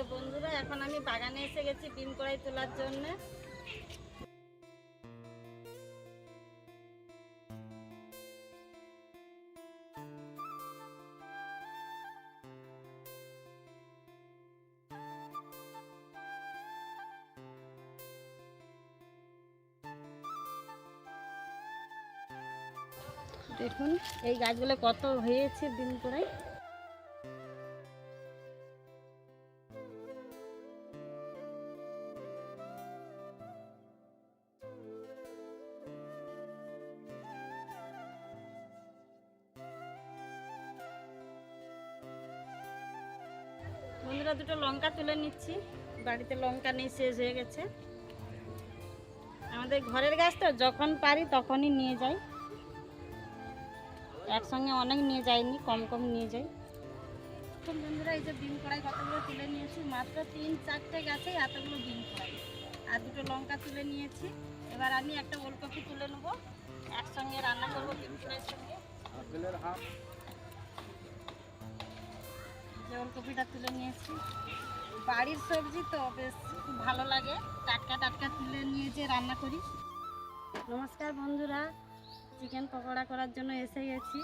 তো বন্ধুরা, এখন আমি বাগানে এসে গেছি বিন কড়াই তোলার জন্য। দেখুন, এই গাছগুলো কত হয়েছে বিন কড়াই? বন্ধুরা দুটো লঙ্কা তুলে নিচ্ছি। বাড়িতে লঙ্কা নেই শেষ হয়ে গেছে। আমাদের ঘরের গাছ তো যখন পারি তখনই নিয়ে যাই। একসঙ্গে অনেক নিয়ে যাইনি কম কম নিয়ে যাই। তো বন্ধুরা এই যে ডিম কড়াই কতগুলো তুলে নিয়েছি? মাত্র তিন চারটে গাছে এতগুলো ডিম কড়াই। আর দুটো লঙ্কা তুলে নিয়েছি। এবার আমি একটা ওলকপি তুলে নেব। একসঙ্গে রান্না করব ডিম কড়াইয়ের সঙ্গে ওলকপিটা তুলে নিয়েছি। বাড়ির সবজি তো বেশ খুব ভালো লাগে। টাটকা টাটকা তুলে নিয়ে যে রান্না করি। নমস্কার বন্ধুরা চিকেন পকোড়া করার জন্য এসে গেছি।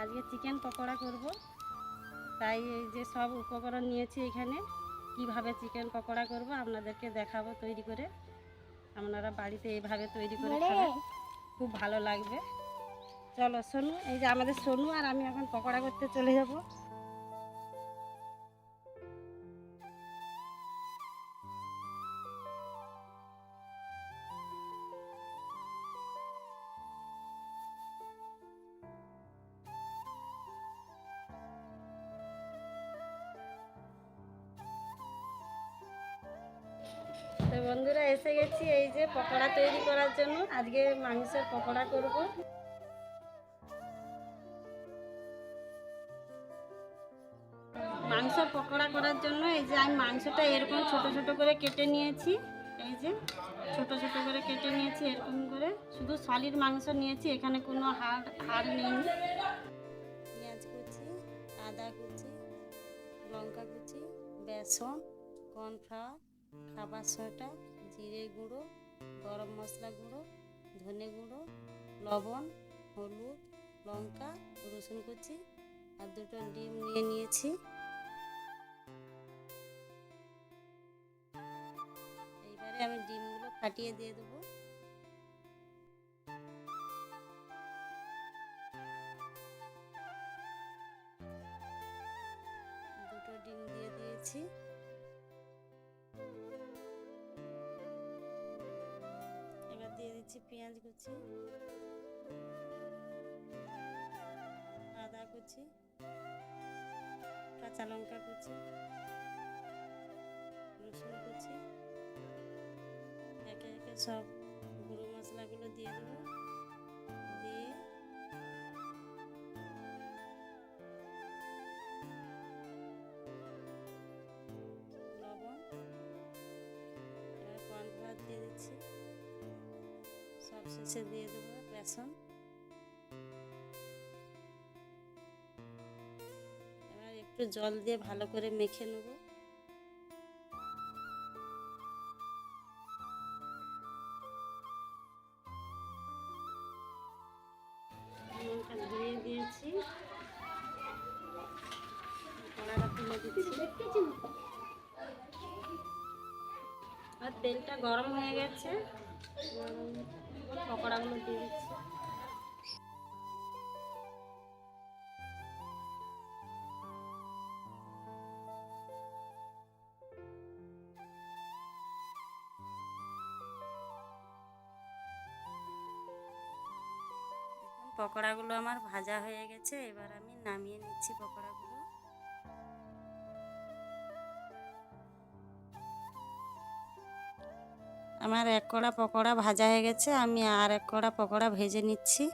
আজকে চিকেন পকোড়া করব। তাই এই যে সব উপকরণ নিয়েছি এখানে। কীভাবে চিকেন পকোড়া করব আপনাদেরকে দেখাবো তৈরি করে। আপনারা বাড়িতে এইভাবে তৈরি করে খাবেন। খুব ভালো লাগবে। চলো সোনু এই যে আমাদের সোনু আর আমি এখন পকোড়া করতে চলে যাব। বন্ধুরা, এসে গেছি এই যে পকোড়া তৈরি করার জন্য। আজকে মাংসের পকোড়া করব। মাংস পকোড়া করার জন্য এই যে আমি মাংসটা এরকম ছোট ছোট করে কেটে নিয়েছি। এই যে ছোট ছোট করে কেটে নিয়েছি এরকম করে। শুধু সলিড মাংস নিয়েছি, এখানে কোনো হাড় হাড় নেই। পেঁয়াজ কুচি, আদা কুচি, লঙ্কা কুচি, বেসন, কর্নফ্লাওয়ার খাবার সোটা জিরে গুঁড়ো, গরম মশলা গুঁড়ো, ধনে গুঁড়ো, লবণ, হলুদ, লঙ্কা, রসুন কুচি আর দুটো ডিম নিয়ে নিয়েছি। এইবারে আমি ডিমগুলো ফাটিয়ে দিয়ে দেবো। দুটো ডিম দিয়ে দিয়েছি। দিচ্ছি পেঁয়াজ কুচি, আদা কুচি, কাঁচা লঙ্কা কুচি, রসুন কুচি, একে একে সব গুঁড়ো মশলাগুলো দিয়ে দেবো। দিয়ে লবণ, এবার কর্নফ্লাওয়ার দিয়ে দিচ্ছি। সব শেষে দিয়ে দেবো বেসন এবার একটু জল দিয়ে ভালো করে মেখে নেব ধুয়ে দিয়েছি আর তেলটা গরম হয়ে গেছে এবার পকোড়াগুলো দিয়ে দিচ্ছি। পকোড়াগুলো আমার ভাজা হয়ে গেছে এবার আমি নামিয়ে নিচ্ছি পকোড়াগুলো। আমার এক কড়া পকোড়া ভাজা হয়ে গেছে, আমি আর এক কড়া পকোড়া ভেজে নিচ্ছি।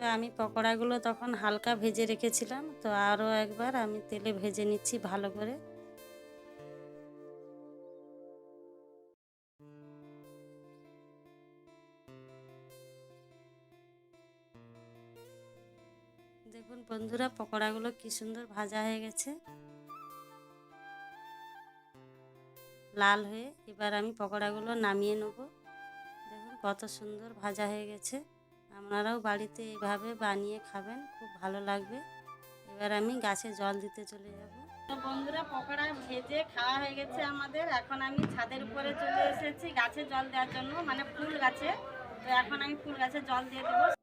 তো আমি পকোড়াগুলো তখন হালকা ভেজে রেখেছিলাম, তো আরও একবার আমি তেলে ভেজে নিচ্ছি ভালো করে। দেখুন বন্ধুরা, পকোড়াগুলো কি সুন্দর ভাজা হয়ে গেছে। লাল হয়ে এবার আমি পকোড়াগুলো নামিয়ে নেব। দেখুন কত সুন্দর ভাজা হয়ে গেছে। আপনারাও বাড়িতে এইভাবে বানিয়ে খাবেন, খুব ভালো লাগবে। এবার আমি গাছে জল দিতে চলে যাব। বন্ধুরা, পকোড়া ভেজে খাওয়া হয়ে গেছে আমাদের। এখন আমি ছাদের উপরে চলে এসেছি গাছে জল দেওয়ার জন্য মানে ফুল গাছে। তো এখন আমি ফুল গাছে জল দিয়ে দেবো।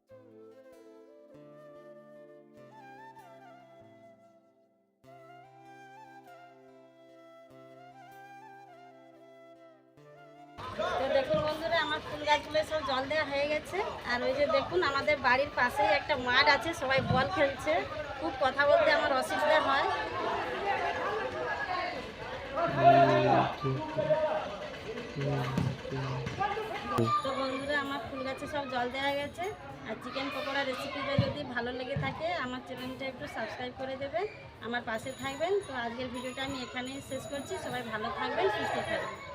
গাছগুলো সব জল দেওয়া হয়ে গেছে। আর ওই যে দেখুন, আমাদের বাড়ির পাশেই একটা মাঠ আছে, সবাই বল খেলছে। খুব কথা বলতে আমার অসুবিধা হয়। তো বন্ধুরা, আমার ফুল গাছে সব জল দেওয়া গেছে। আর চিকেন পকোড়া রেসিপিটা যদি ভালো লেগে থাকে, আমার চ্যানেলটা একটু সাবস্ক্রাইব করে দেবেন। আমার পাশে থাকবেন। তো আজকের ভিডিওটা আমি এখানেই শেষ করছি। সবাই ভালো থাকবেন, সুস্থ থাকবেন।